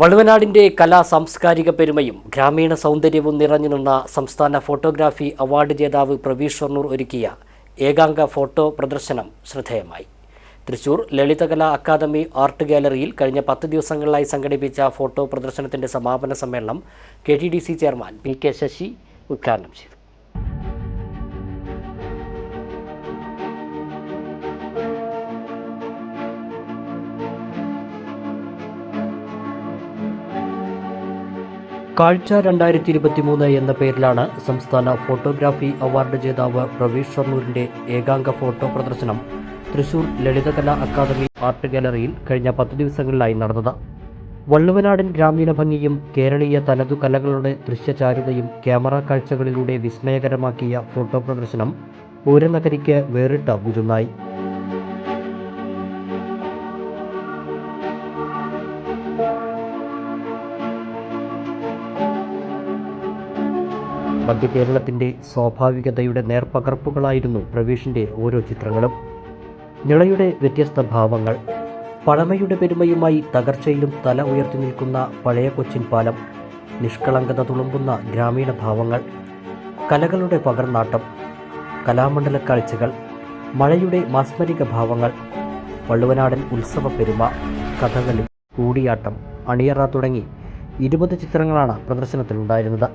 വളുവനാടിന്റെ കലാ സാംസ്കാരിക പെരുമയും ഗ്രാമീണ സൗന്ദര്യവും നിറഞ്ഞു നിന്ന സംസ്ഥാന ഫോട്ടോഗ്രാഫി അവാർഡ് ജേതാവ് പ്രവീഷ് ഷൊർണൂർ ഒരുക്കിയ ഏകാംഗ ഫോട്ടോ പ്രദർശനം ശ്രദ്ധേയമായി. തൃശൂർ ലളിതകലാ അക്കാദമി ആർട്ട് ഗാലറിയിൽ കഴിഞ്ഞ പത്ത് ദിവസങ്ങളിലായി സംഘടിപ്പിച്ച ഫോട്ടോ പ്രദർശനത്തിന്റെ സമാപന സമ്മേളനം K T D C chairman P K Sasi ഉദ്ഘാടനം ചെയ്തു. കാഴ്ച രണ്ടായിരത്തി ഇരുപത്തി മൂന്ന് എന്ന പേരിലാണ് സംസ്ഥാന ഫോട്ടോഗ്രാഫി അവാർഡ് ജേതാവ് പ്രവീഷ് ഷൊർണൂരിന്റെ ഏകാംഗ ഫോട്ടോ പ്രദർശനം തൃശൂർ ലളിതകലാ അക്കാദമി ആർട്ട് ഗാലറിയിൽ കഴിഞ്ഞ പത്ത് ദിവസങ്ങളിലായി നടന്നത്. വള്ളുവനാടൻ ഗ്രാമീണ ഭംഗിയും കേരളീയ തനതു കലകളുടെ ദൃശ്യചാരുതയും ക്യാമറ കാഴ്ചകളിലൂടെ വിസ്മയകരമാക്കിയ ഫോട്ടോ പ്രദർശനം പൂരനഗരിക്ക് വേറിട്ട വിരുന്നായി മധ്യകേരളത്തിന്റെ സ്വാഭാവികതയുടെ നേർപ്പകർപ്പുകളായിരുന്നു പ്രവീഷിന്റെ ഓരോ ചിത്രങ്ങളും. നിളയുടെ വ്യത്യസ്ത ഭാവങ്ങൾ പഴമയുടെ പെരുമയുമായി തകർച്ചയിലും തല ഉയർത്തി നിൽക്കുന്ന പഴയ കൊച്ചിൻ പാലം നിഷ്കളങ്കത തുളുമ്പുന്ന ഗ്രാമീണ ഭാവങ്ങൾ കലകളുടെ പകർനാട്ടം കലാമണ്ഡല കാഴ്ചകൾ മഴയുടെ മാസ്മരിക ഭാവങ്ങൾ വള്ളുവനാടൻ ഉത്സവ പെരുമ കഥകളി കൂടിയാട്ടം അണിയറ തുടങ്ങി ഇരുപത് ചിത്രങ്ങളാണ് പ്രദർശനത്തിലുണ്ടായിരുന്നത്.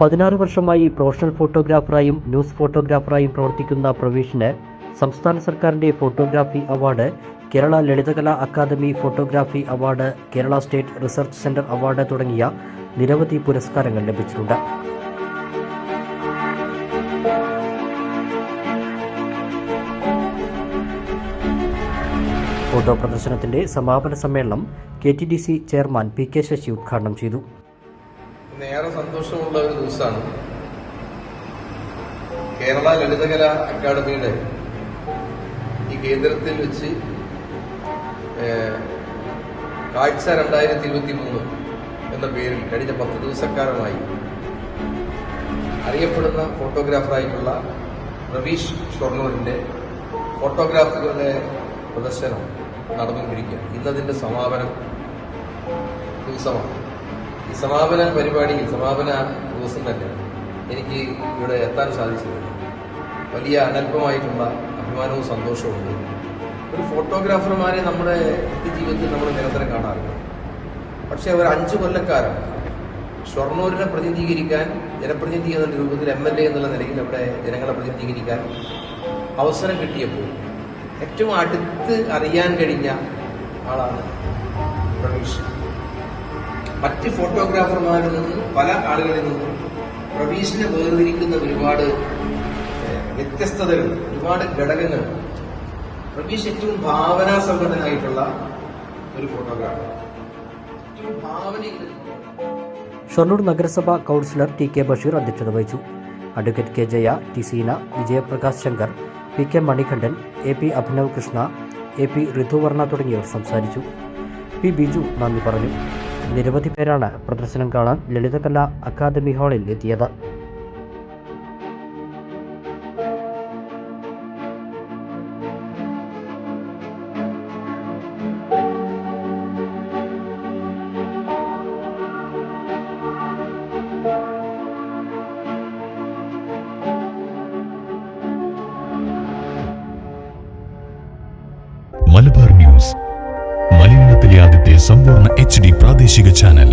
പതിനാറ് വർഷമായി പ്രൊഫഷണൽ ഫോട്ടോഗ്രാഫറായും ന്യൂസ് ഫോട്ടോഗ്രാഫറായും പ്രവർത്തിക്കുന്ന പ്രവീഷിന് സംസ്ഥാന സർക്കാരിന്റെ photography award Kerala Lalithakala academy photography award Kerala state research centre award തുടങ്ങിയ നിരവധി പുരസ്കാരങ്ങൾ ലഭിച്ചിട്ടുണ്ട്. ഫോട്ടോ പ്രദർശനത്തിന്റെ സമാപന സമ്മേളനം K T D C chairman P K Sasi ഉദ്ഘാടനം ചെയ്തു. ഏറെ സന്തോഷമുള്ള ഒരു ദിവസമാണ്. കേരള ലളിതകല അക്കാദമിയുടെ ഈ കേന്ദ്രത്തിൽ വെച്ച് കാഴ്ച രണ്ടായിരത്തി ഇരുപത്തി മൂന്ന് എന്ന പേരിൽ കഴിഞ്ഞ പത്ത് ദിവസക്കാലമായി അറിയപ്പെടുന്ന ഫോട്ടോഗ്രാഫറായിട്ടുള്ള റവീഷ് ഷൊർണൂരിന്റെ ഫോട്ടോഗ്രാഫുകളുടെ പ്രദർശനം നടന്നുകൊണ്ടിരിക്കുക ഇന്നതിന്റെ സമാപനം ദിവസമാണ്. സമാപന പരിപാടിയിൽ സമാപന ദിവസം തന്നെ എനിക്ക് ഇവിടെ എത്താൻ സാധിച്ചത് വലിയ അനല്പമായിട്ടുള്ള അഭിമാനവും സന്തോഷവും ഉണ്ട്. ഒരു ഫോട്ടോഗ്രാഫർമാരെ നമ്മുടെ ജീവിതത്തിൽ നമ്മൾ നിരന്തരം കാണാറുണ്ട്. പക്ഷെ അവർ അഞ്ച് കൊല്ലക്കാരാണ് ഷൊർണൂരിനെ പ്രതിനിധീകരിക്കാൻ ജനപ്രതിനിധി എന്ന രൂപത്തിൽ എം എൽ എ എന്നുള്ള നിലയിൽ അവിടെ ജനങ്ങളെ പ്രതിനിധീകരിക്കാൻ അവസരം കിട്ടിയപ്പോൾ ഏറ്റവും അടുത്ത് അറിയാൻ കഴിഞ്ഞ ആളാണ് പ്രവീഷ് മറ്റ് ഫോട്ടോഗ്രാഫർമാരിൽ നിന്നും പല ആളുകളിൽ നിന്നും പ്രവീഷിനെ വേർതിരിക്കുന്ന ഒരുപാട് വ്യത്യസ്തതകൾ ഒരുപാട് ഘടകങ്ങൾ. പ്രവീഷ് ഏറ്റവും ഭാവനാസമ്പന്നനായിട്ടുള്ള ഒരു ഫോട്ടോഗ്രാഫർ. ഏറ്റവും ഭാവനയിൽ ഷൊർണൂർ നഗരസഭ കൗൺസിലർ ടി കെ ബഷീർ അധ്യക്ഷത വഹിച്ചു. Advocate K Jaya T Seena Vijayaprakash Shankar P K Manikandan A P Abhinav Krishna A P Rithuvarna തുടങ്ങിയവർ സംസാരിച്ചു. പി ബിജു നന്ദി പറഞ്ഞു. നിരവധി പേരാണ് പ്രദർശനം കാണാൻ ലളിതകലാ അക്കാദമി ഹാളിൽ എത്തിയത്. മലബാർ ന്യൂസ് മലയാളത്തിലെ ആദ്യത്തെ സമ്പൂർണ എച്ച് ഡി പ്രാദേശിക ചാനൽ